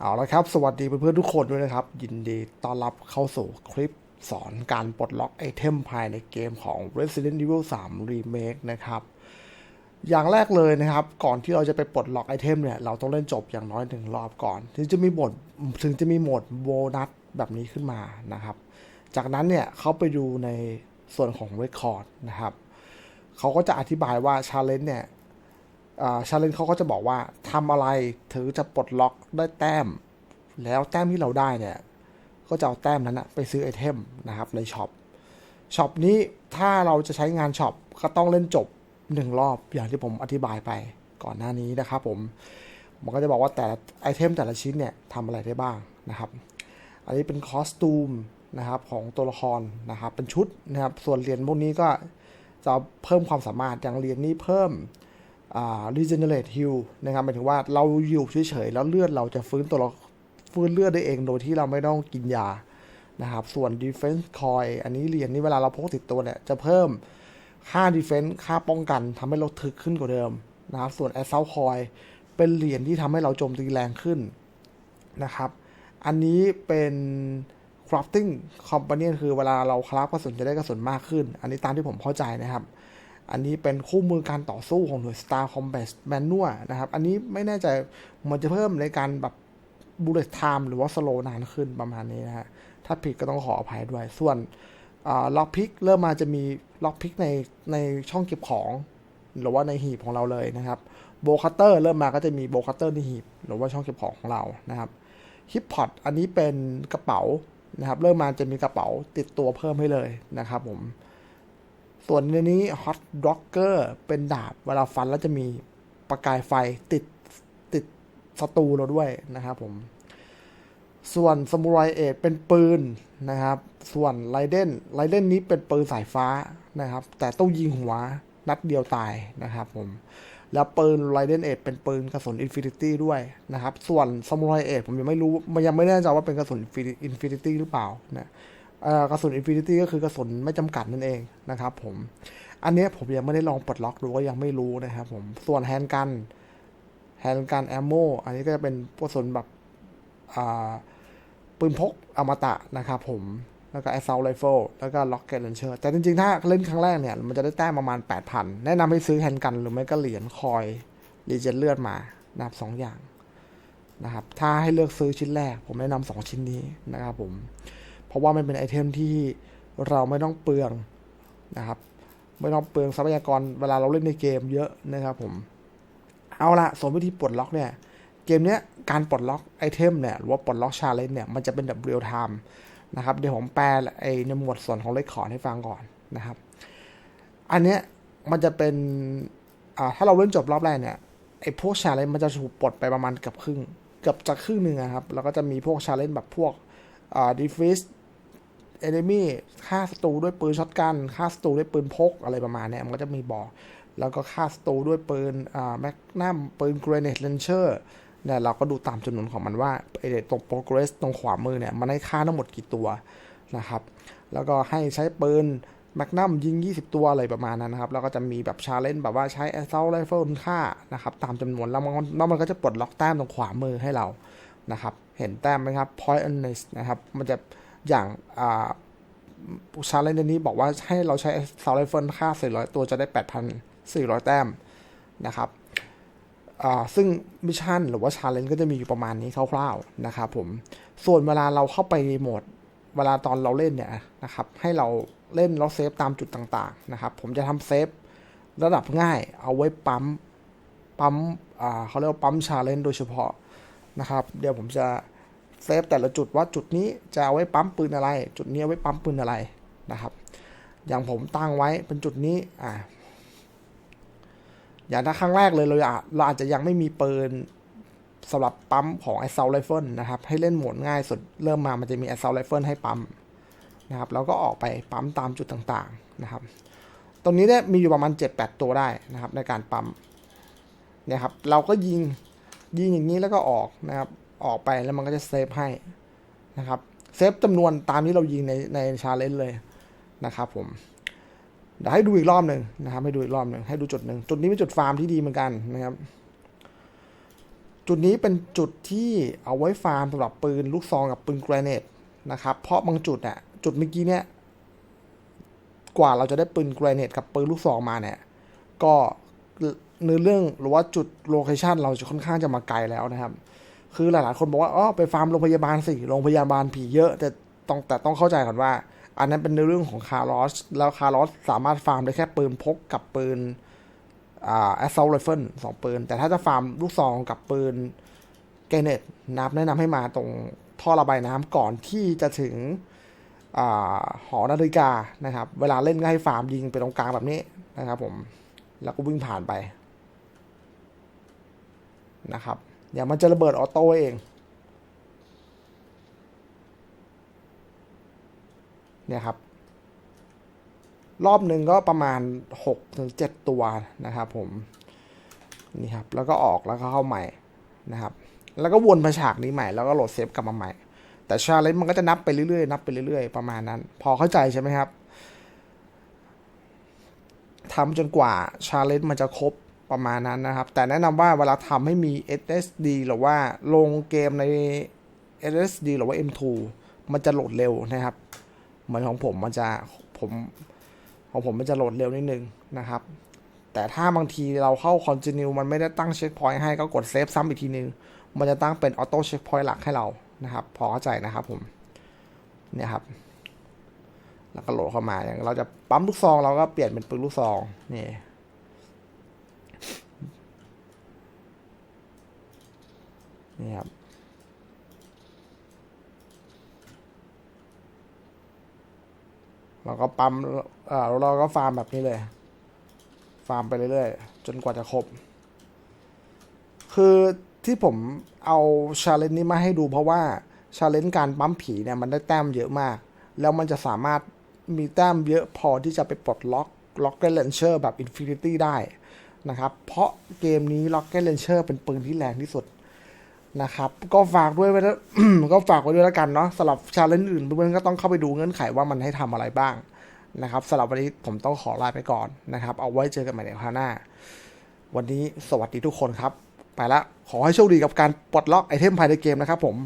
เอาละครับ สวัสดีเพื่อนๆทุกคนด้วยนะครับ ยินดีต้อนรับเข้าสู่คลิปสอนการปลดล็อกไอเทมภายในเกมของ Resident Evil 3 Remake นะครับ อย่างแรกเลยนะครับ ก่อนที่เราจะไปปลดล็อกไอเทมเนี่ย เราต้องเล่นจบอย่างน้อยหนึ่งรอบก่อน ถึงจะมีโหมดถึงจะมีโหมดโบนัสแบบนี้ขึ้นมานะครับ จากนั้นเนี่ยเขาไปดูในส่วนของ Record นะครับเขาก็จะอธิบายว่า Challenge เนี่ย ชาเลนเขาก็จะบอกว่าทำอะไรถึงจะปลดล็อกได้แต้ม แล้วแต้มที่เราได้เนี่ย ก็จะเอาแต้มนั้นนะไปซื้อไอเทมนะครับในช็อปช็อปนี้ถ้าเราจะใช้งานช็อปก็ต้องเล่นจบหนึ่งรอบอย่างที่ผมอธิบายไปก่อนหน้านี้นะครับผมมันก็จะบอกว่าแต่ไอเทมแต่ละชิ้นเนี่ยทำอะไรได้บ้างนะครับ อันนี้เป็นคอสตูมนะครับของตัวละครนะครับเป็นชุดนะครับส่วนเหรียญพวกนี้ก็จะเพิ่มความสามารถอย่างเหรียญนี้เพิ่ม regenerate heal นะครับหมายถึงว่าเราอยู่เฉยๆแล้วเลือดเราจะฟื้นตัวเราฟื้นเลือดได้เองโดยที่เราไม่ต้องกินยานะครับ ส่วน defense coin อันนี้เหรียญนี้เวลาเราพกติดตัวเนี่ยจะเพิ่มค่า defense ค่าป้องกันทำให้เราถึกขึ้นกว่าเดิมนะครับ ส่วน assault coin เป็นเหรียญที่ทำให้เราโจมตีแรงขึ้นนะครับ อันนี้เป็น crafting companion คือเวลาเราคราฟกระสุนจะได้กระสุนมากขึ้น อันนี้ตามที่ผมเข้าใจนะครับ อันนี้เป็นคู่มือการต่อสู้ของหน่วย Star Combat Manual นะครับ อันนี้ไม่แน่ใจมันจะเพิ่มในการแบบ bullet time หรือว่า slow นานขึ้นประมาณนี้นะฮะ ถ้าผิดก็ต้องขออภัยด้วย ส่วนล็อกพิกเริ่มมาจะมีล็อกพิกในในช่องเก็บของ หรือว่าในหีบของเราเลยนะครับโบคัตเตอร์เริ่มมาก็จะมีโบคัตเตอร์ในหีบ หรือว่าช่องเก็บของของเรานะครับฮิปพอตอันนี้เป็นกระเป๋านะครับ เริ่มมาจะมีกระเป๋าติดตัวเพิ่มให้เลยนะครับผม ส่วนในนี้ Hot Rocker เป็นดาบ เวลาฟันแล้วจะมีประกายไฟติดติดศัตรูเราด้วยนะครับผมส่วนสมุไรเอทเป็นปืนนะครับ ส่วนไรเดนไรเดนนี้เป็นปืนสายฟ้านะครับ แต่ต้องยิงหัวนัดเดียวตายนะครับผม แล้วปืนไรเดนเอทเป็นปืนกระสุนอินฟินิตี้ด้วยนะครับ ส่วนสมุไรเอทผมยังไม่รู้ มันยังไม่แน่ใจว่าเป็นกระสุนอินฟินิตี้หรือเปล่านะ กระสุนอินฟินิตี้ก็คือกระสุนไม่จำกัดนั่นเองนะครับผมอันนี้ผมยังไม่ได้ลองปลดล็อกดูก็ยังไม่รู้นะครับผมส่วนแฮนด์กันแฮนด์กันแอมโมอันนี้ก็จะเป็นกระสุนแบบปืนพกอมตะนะครับผมแล้วก็แอสซ u ลไรเฟิลแล้วก็ล็อกเก็ตเลนเชอร์แต่จริงๆ ถ้าเล่นครั้งแรกเนี่ย มันจะได้แต้มประมาณ 8,000 แนะนำให้ซื้อแฮนด์กันหรือไม่ก็เหรียญคอยรีเจนเลือดมานะครับสองอย่างนะครับ ถ้าให้เลือกซื้อชิ้นแรก ผมแนะนำสองชิ้นนี้นะครับผม ราะว่ามันเป็นไอเทมที่เราไม่ต้องเปลืองนะครับ ไม่ต้องเปลืองทรัพยากรเวลาเราเล่นในเกมเยอะนะครับผม เอาละส่วนวิธีปลดล็อกเนี่ย เกมเนี้ยการปลดล็อกไอเทมเนี่ยหรือว่าปลดล็อกชาเลนจ์เนี่ยมันจะเป็นแบบเรียลไทม์นะครับ เดี๋ยวผมแปลไอในหมวดส่วนของเลขขอให้ฟังก่อนนะครับ อันเนี้ยมันจะเป็นอ่าถ้าเราเล่นจบรอบแรกเนี่ยไอพวกชาเลนจ์มันจะถูกปลดไปประมาณเกือบครึ่ง เกือบจะครึ่งหนึ่งนะครับ แล้วก็จะมีพวกชาเลนจ์แบบพวกอ่าดีฟิส เอเนมี่ฆ่าศัตรูด้วยปืนช็อตกันฆ่าศัตรูด้วยปืนพกอะไรประมาณนี้มันก็จะมีบอกแล้วก็ฆ่าศัตรูด้วยปืนอ่าแมกนัมปืนเกรเนตเลนเชอร์เนี่ยเราก็ดูตามจำนวนของมันว่าไอเดตรงโปรเกรสตรงขวามือเนี่ยมันให้ค่าทั้งหมดกี่ตัวนะครับ แล้วก็ให้ใช้ปืนแมกนัมยิง 20 ตัวอะไรประมาณนั้นนะครับ แล้วก็จะมีแบบชาเลนจ์แบบว่าใช้แอสซ u ลไรเฟิลค่านะครับ ตามจำนวนแล้วมันแล้วมันก็จะปลดล็อกแต้มตรงขวามือให้เรานะครับ เห็นแต้มไหมครับ point on list นะครับ มันจะ อย่างอ่าชาเลนจ์นี้บอกว่าให้เราใช้ซาไรเฟิลค่า 400 ตัวจะได้ 8,400 แต้มนะครับซึ่งมิชชั่นหรือว่าชาเลนจ์ก็จะมีอยู่ประมาณนี้คร่าวๆนะครับผม ส่วนเวลาเราเข้าไปโหมด เวลาตอนเราเล่นเนี่ยนะครับให้เราเล่นแล้วเซฟตามจุดต่างๆนะครับ ผมจะทำเซฟระดับง่ายเอาไว้ปั๊มปั๊มเขาเรียกว่าปั๊มชาเลนจ์โดยเฉพาะนะครับ เดี๋ยวผมจะ เซฟแต่ละจุดว่าจุดนี้จะเอาไว้ปั๊มปืนอะไร จุดนี้เอาไว้ปั๊มปืนอะไรนะครับ อย่างผมตั้งไว้เป็นจุดนี้อ่าอย่างถ้าครั้งแรกเลยเราอาจเราอาจจะยังไม่มีปืนสำหรับปั๊มของ assault rifle นะครับ ให้เล่นโหมดง่ายสุดเริ่มมามันจะมี assault rifle ให้ปั๊มนะครับแล้วก็ออกไปปั๊มตามจุดต่างๆนะครับ ตรงนี้เนี่ยมีอยู่ประมาณ 7-8 ตัวได้นะครับในการปั๊มเนี่ยครับเราก็ยิงยิงอย่างนี้แล้วก็ออกนะครับ ออกไปแล้วมันก็จะเซฟให้นะครับเซฟจำนวนตามที่เรายิงในในชาเลนจ์เลยนะครับผมเดี๋ยวให้ดูอีกรอบหนึ่งนะครับ ให้ดูอีกรอบหนึ่งให้ดูจุดหนึ่งจุดนี้เป็นจุดฟาร์มที่ดีเหมือนกันนะครับ จุดนี้เป็นจุดที่เอาไว้ฟาร์มสำหรับปืนลูกซองกับปืนแกรเนตนะครับ เพราะบางจุดเนี่ยจุดเมื่อกี้เนี่ย กว่าเราจะได้ปืนแกรเนตกับปืนลูกซองมาเนี่ย ก็เนื้อเรื่องหรือว่าจุดโลเคชันเราจะค่อนข้างจะมาไกลแล้วนะครับ คือหลายๆคนบอกว่าอ๋อไปฟาร์มโรงพยาบาลสิโรงพยาบาลผีเยอะแต่ต้องแต่ต้องเข้าใจก่อนว่า อันนั้นเป็นในเรื่องของคาร์ลอสแล้วคาร์ลอสสามารถฟาร์มได้แค่ปืนพกกับปืนอ่า assault rifle สองปืน แต่ถ้าจะฟาร์มลูกซองกับปืนเกเนตนับแนะนำให้มาตรงท่อระบายน้ำก่อนที่จะถึงอาหอนาฬิกานะครับ เวลาเล่นก็ให้ฟาร์มยิงไปตรงกลางแบบนี้นะครับผม แล้วก็วิ่งผ่านไปนะครับ เดี๋ยวมันจะระเบิดออโต้เอง เนี่ยครับ รอบหนึ่งก็ประมาณ6ถึง7ตัวนะครับผม นี่ครับ แล้วก็ออกแล้วก็เข้าใหม่นะครับ แล้วก็วนมาฉากนี้ใหม่ แล้วก็โหลดเซฟกลับมาใหม่ แต่ชาเลนจ์มันก็จะนับไปเรื่อยๆ นับไปเรื่อยๆ ประมาณนั้น พอเข้าใจใช่ไหมครับทำจนกว่าชาเลนจ์มันจะครบ ประมาณนั้นนะครับ แต่แนะนำว่าเวลาทำให้มี SSD หรือว่าลงเกมใน SSD หรือว่า M2 มันจะโหลดเร็วนะครับ เหมือนของผมมันจะผมของผมมันจะโหลดเร็วนิดนึงนะครับ แต่ถ้าบางทีเราเข้า continue มันไม่ได้ตั้งเช็คพอยต์ให้ก็กดเซฟซ้ำอีกทีนึง มันจะตั้งเป็นออโต้เช็คพอยต์หลักให้เรานะครับ พอเข้าใจนะครับผม เนี่ยครับ แล้วก็โหลดเข้ามาอย่างเราจะปั๊มลูกซองเราก็เปลี่ยนเป็นปืนลูกซองนี่ นี่ครับเราก็ปั๊มเออเราก็ฟาร์มแบบนี้เลย ฟาร์มไปเรื่อยๆ จนกว่าจะครบ คือที่ผมเอาชาเลนจ์นี้มาให้ดูเพราะว่าชาเลนจ์การปั๊มผีเนี่ยมันได้แต้มเยอะมาก แล้วมันจะสามารถมีแต้มเยอะพอที่จะไปปลดล็อกล็อกเก t เลนเชอร์แบบอินฟินิตี้ได้นะครับ เพราะเกมนี้ล็อกเก t เลนเชอร์เป็นปืนที่แรงที่สุด นะครับ ก็ฝากด้วยไว้แล้วก็ฝากไว้ด้วยแล้วกันเนาะสำหรับชาเลนจ์อื่นเพื่อนๆก็ต้องเข้าไปดูเงื่อนไขว่ามันให้ทำอะไรบ้างนะครับสำหรับวันนี้ผมต้องขอลาไปก่อนนะครับ เอาไว้เจอกันใหม่ในคราวหน้า วันนี้สวัสดีทุกคนครับ ไปละขอให้โชคดีกับการปลดล็อกไอเทมภายในเกมนะครับผม